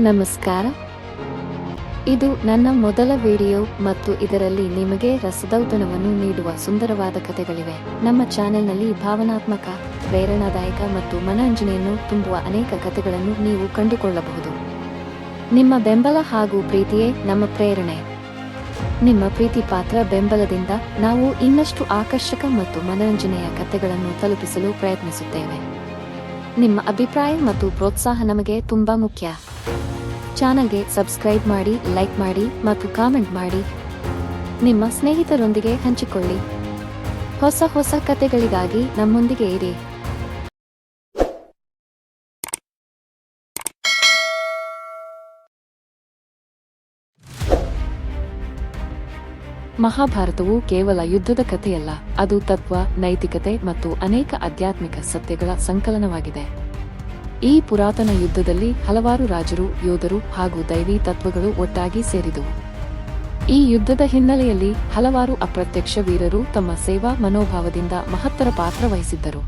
ನಮಸ್ಕಾರ. ಇದು ನನ್ನ ಮೊದಲ ವಿಡಿಯೋ ಮತ್ತು ಇದರಲ್ಲಿ ನಿಮಗೆ ರಸದೌತಣವನ್ನು ನೀಡುವ ಸುಂದರವಾದ ಕಥೆಗಳಿವೆ. ನಮ್ಮ ಚಾನೆಲ್ನಲ್ಲಿ ಭಾವನಾತ್ಮಕ, ಪ್ರೇರಣಾದಾಯಕ ಮತ್ತು ಮನರಂಜನೆಯನ್ನು ತುಂಬುವ ಅನೇಕ ಕಥೆಗಳನ್ನು ನೀವು ಕಂಡುಕೊಳ್ಳಬಹುದು. ನಿಮ್ಮ ಬೆಂಬಲ ಹಾಗೂ ಪ್ರೀತಿಯೇ ನಮ್ಮ ಪ್ರೇರಣೆ. ನಿಮ್ಮ ಪ್ರೀತಿ ಪಾತ್ರ ಬೆಂಬಲದಿಂದ ನಾವು ಇನ್ನಷ್ಟು ಆಕರ್ಷಕ ಮತ್ತು ಮನರಂಜನೆಯ ಕಥೆಗಳನ್ನು ತಲುಪಿಸಲು ಪ್ರಯತ್ನಿಸುತ್ತೇವೆ. ನಿಮ್ಮ ಅಭಿಪ್ರಾಯ ಮತ್ತು ಪ್ರೋತ್ಸಾಹ ನಮಗೆ ತುಂಬಾ ಮುಖ್ಯ. ಚಾನಲ್ಗೆ ಸಬ್ಸ್ಕ್ರೈಬ್ ಮಾಡಿ, ಲೈಕ್ ಮಾಡಿ ಮತ್ತು ಕಾಮೆಂಟ್ ಮಾಡಿ. ನಿಮ್ಮ ಸ್ನೇಹಿತರೊಂದಿಗೆ ಹಂಚಿಕೊಳ್ಳಿ. ಹೊಸ ಹೊಸ ಕತೆಗಳಿಗಾಗಿ ನಮ್ಮೊಂದಿಗೆ ಇರಿ. ಮಹಾಭಾರತವು ಕೇವಲ ಯುದ್ಧದ ಕಥೆಯಲ್ಲ, ಅದು ತತ್ವ, ನೈತಿಕತೆ ಮತ್ತು ಅನೇಕ ಆಧ್ಯಾತ್ಮಿಕ ಸತ್ಯಗಳ ಸಂಕಲನವಾಗಿದೆ. ಈ ಪುರಾತನ ಯುದ್ಧದಲ್ಲಿ ಹಲವಾರು ರಾಜರು, ಯೋಧರು ಹಾಗೂ ದೈವಿ ತತ್ವಗಳು ಒಟ್ಟಾಗಿ ಸೇರಿದವು. ಈ ಯುದ್ಧದ ಹಿನ್ನೆಲೆಯಲ್ಲಿ ಹಲವಾರು ಅಪ್ರತ್ಯಕ್ಷ ವೀರರು ತಮ್ಮ ಸೇವಾ ಮನೋಭಾವದಿಂದ ಮಹತ್ತರ ಪಾತ್ರ ವಹಿಸಿದ್ದರು.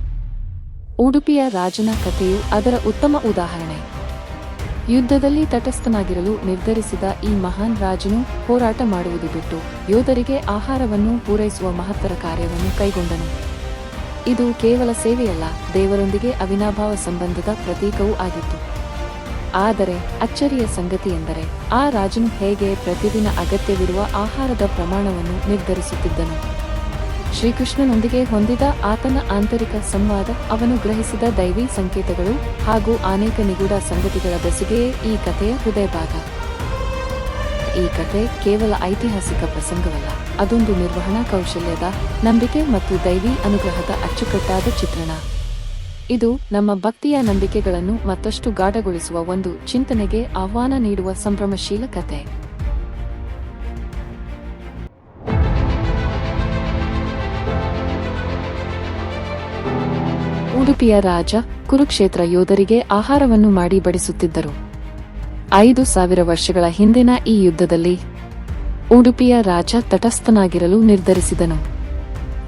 ಉಡುಪಿಯ ರಾಜನ ಕಥೆಯು ಅದರ ಉತ್ತಮ ಉದಾಹರಣೆ. ಯುದ್ಧದಲ್ಲಿ ತಟಸ್ಥನಾಗಿರಲು ನಿರ್ಧರಿಸಿದ ಈ ಮಹಾನ್ ರಾಜನು ಹೋರಾಟ ಮಾಡುವುದು ಬಿಟ್ಟು ಯೋಧರಿಗೆ ಆಹಾರವನ್ನು ಪೂರೈಸುವ ಮಹತ್ತರ ಕಾರ್ಯವನ್ನು ಕೈಗೊಂಡನು. ಇದು ಕೇವಲ ಸೇವೆಯಲ್ಲ, ದೇವರೊಂದಿಗೆ ಅವಿನಾಭಾವ ಸಂಬಂಧದ ಪ್ರತೀಕವೂ ಆಗಿತ್ತು. ಆದರೆ ಅಚ್ಚರಿಯ ಸಂಗತಿ ಎಂದರೆ, ಆ ರಾಜನು ಹೇಗೆ ಪ್ರತಿದಿನ ಅಗತ್ಯವಿರುವ ಆಹಾರದ ಪ್ರಮಾಣವನ್ನು ನಿರ್ಧರಿಸುತ್ತಿದ್ದನು. ಶ್ರೀಕೃಷ್ಣನೊಂದಿಗೆ ಹೊಂದಿದ ಆತನ ಆಂತರಿಕ ಸಂವಾದ, ಅವನು ಗ್ರಹಿಸಿದ ದೈವಿ ಸಂಕೇತಗಳು ಹಾಗೂ ಅನೇಕ ನಿಗೂಢ ಸಂಗತಿಗಳ ಬೆಸುಗೆಯೇ ಈ ಕಥೆಯ ಹೃದಯ ಭಾಗ ಈ ಕಥೆ ಕೇವಲ ಐತಿಹಾಸಿಕ ಪ್ರಸಂಗವಲ್ಲ. ಅದೊಂದು ನಿರ್ವಹಣಾ ಕೌಶಲ್ಯದ ನಂಬಿಕೆ ಮತ್ತು ದೈವಿ ಅನುಗ್ರಹದ ಅಚ್ಚುಕಟ್ಟಾದ ಚಿತ್ರಣ. ಇದು ನಮ್ಮ ಭಕ್ತಿಯ ನಂಬಿಕೆಗಳನ್ನು ಮತ್ತಷ್ಟು ಗಾಢಗೊಳಿಸುವ ಒಂದು ಚಿಂತನೆಗೆ ಆಹ್ವಾನ ನೀಡುವ ಸಂಭ್ರಮಶೀಲ ಕತೆ. ಉಡುಪಿಯ ರಾಜ ಕುರುಕ್ಷೇತ್ರ ಯೋಧರಿಗೆ ಆಹಾರವನ್ನು ಮಾಡಿ ಬಡಿಸುತ್ತಿದ್ದರು. ಐದು ಸಾವಿರ ವರ್ಷಗಳ ಹಿಂದಿನ ಈ ಯುದ್ಧದಲ್ಲಿ ಉಡುಪಿಯ ರಾಜ ತಟಸ್ಥನಾಗಿರಲು ನಿರ್ಧರಿಸಿದನು.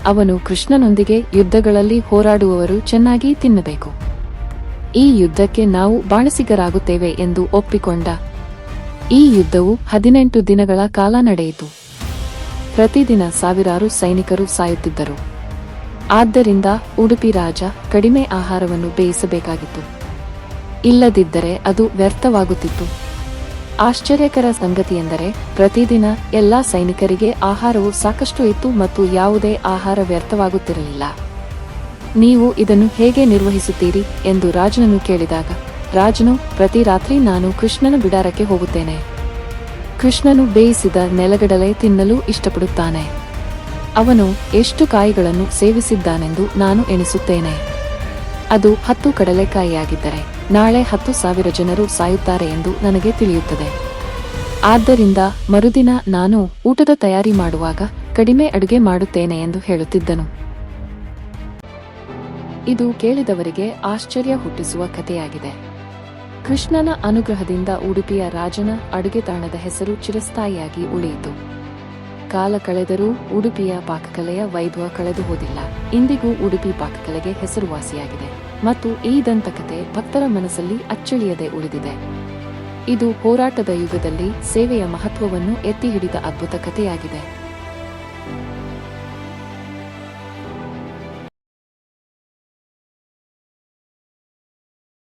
ಅವನು ಕೃಷ್ಣನೊಂದಿಗೆ ಯುದ್ಧಗಳಲ್ಲಿ ಹೋರಾಡುವವರು ಚೆನ್ನಾಗಿ ತಿನ್ನಬೇಕು. ಈ ಯುದ್ಧಕ್ಕೆ ನಾವು ಬಾಣಸಿಗರಾಗುತ್ತೇವೆ ಎಂದು ಒಪ್ಪಿಕೊಂಡ ಈ ಯುದ್ಧವು ಹದಿನೆಂಟು ದಿನಗಳ ಕಾಲ ನಡೆಯಿತು. ಪ್ರತಿದಿನ ಸಾವಿರಾರು ಸೈನಿಕರು ಸಾಯುತ್ತಿದ್ದರು. ಆದ್ದರಿಂದ ಉಡುಪಿ ರಾಜ ಕಡಿಮೆ ಆಹಾರವನ್ನು ಬೇಯಿಸಬೇಕಾಗಿತ್ತು. ಇಲ್ಲದಿದ್ದರೆ ಅದು ವ್ಯರ್ಥವಾಗುತ್ತಿತ್ತು. ಆಶ್ಚರ್ಯಕರ ಸಂಗತಿಯೆಂದರೆ, ಪ್ರತಿದಿನ ಎಲ್ಲಾ ಸೈನಿಕರಿಗೆ ಆಹಾರವು ಸಾಕಷ್ಟು ಇತ್ತು ಮತ್ತು ಯಾವುದೇ ಆಹಾರ ವ್ಯರ್ಥವಾಗುತ್ತಿರಲಿಲ್ಲ. ನೀವು ಇದನ್ನು ಹೇಗೆ ನಿರ್ವಹಿಸುತ್ತೀರಿ ಎಂದು ರಾಜನನ್ನು ಕೇಳಿದಾಗ, ರಾಜನು, ಪ್ರತಿ ರಾತ್ರಿ ನಾನು ಕೃಷ್ಣನ ಬಿಡಾರಕ್ಕೆ ಹೋಗುತ್ತೇನೆ. ಕೃಷ್ಣನು ಬೇಯಿಸಿದ ನೆಲಗಡಲೆ ತಿನ್ನಲು ಇಷ್ಟಪಡುತ್ತಾನೆ. ಅವನು ಎಷ್ಟು ಕಾಯಿಗಳನ್ನು ಸೇವಿಸಿದ್ದಾನೆಂದು ನಾನು ಎಣಿಸುತ್ತೇನೆ. ಅದು ಹತ್ತು ಕಡಲೆಕಾಯಿಯಾಗಿದ್ದರೆ ನಾಳೆ ಹತ್ತು ಸಾವಿರ ಜನರು ಸಾಯುತ್ತಾರೆ ಎಂದು ನನಗೆ ತಿಳಿಯುತ್ತದೆ. ಆದ್ದರಿಂದ ಮರುದಿನ ನಾನು ಊಟದ ತಯಾರಿ ಮಾಡುವಾಗ ಕಡಿಮೆ ಅಡುಗೆ ಮಾಡುತ್ತೇನೆ ಎಂದು ಹೇಳುತ್ತಿದ್ದನು. ಇದು ಕೇಳಿದವರಿಗೆ ಆಶ್ಚರ್ಯ ಹುಟ್ಟಿಸುವ ಕಥೆಯಾಗಿದೆ. ಕೃಷ್ಣನ ಅನುಗ್ರಹದಿಂದ ಉಡುಪಿಯ ರಾಜನ ಅಡುಗೆ ತಾಣದ ಹೆಸರು ಚಿರಸ್ಥಾಯಿಯಾಗಿ ಉಳಿಯಿತು. ಕಾಲ ಕಳೆದರೂ ಉಡುಪಿಯ ಪಾಕಕಲೆಯ ವೈಭವ ಕಳೆದು ಹೋದಿಲ್ಲ. ಇಂದಿಗೂ ಉಡುಪಿ ಪಾಕಕಲೆಗೆ ಹೆಸರುವಾಸಿಯಾಗಿದೆ ಮತ್ತು ಈ ದಂತಕತೆ ಭಕ್ತರ ಮನಸ್ಸಲ್ಲಿ ಅಚ್ಚಳಿಯದೆ ಉಳಿದಿದೆ. ಇದು ಹೋರಾಟದ ಯುಗದಲ್ಲಿ ಸೇವೆಯ ಮಹತ್ವವನ್ನು ಎತ್ತಿ ಹಿಡಿದ ಅದ್ಭುತ ಕಥೆಯಾಗಿದೆ.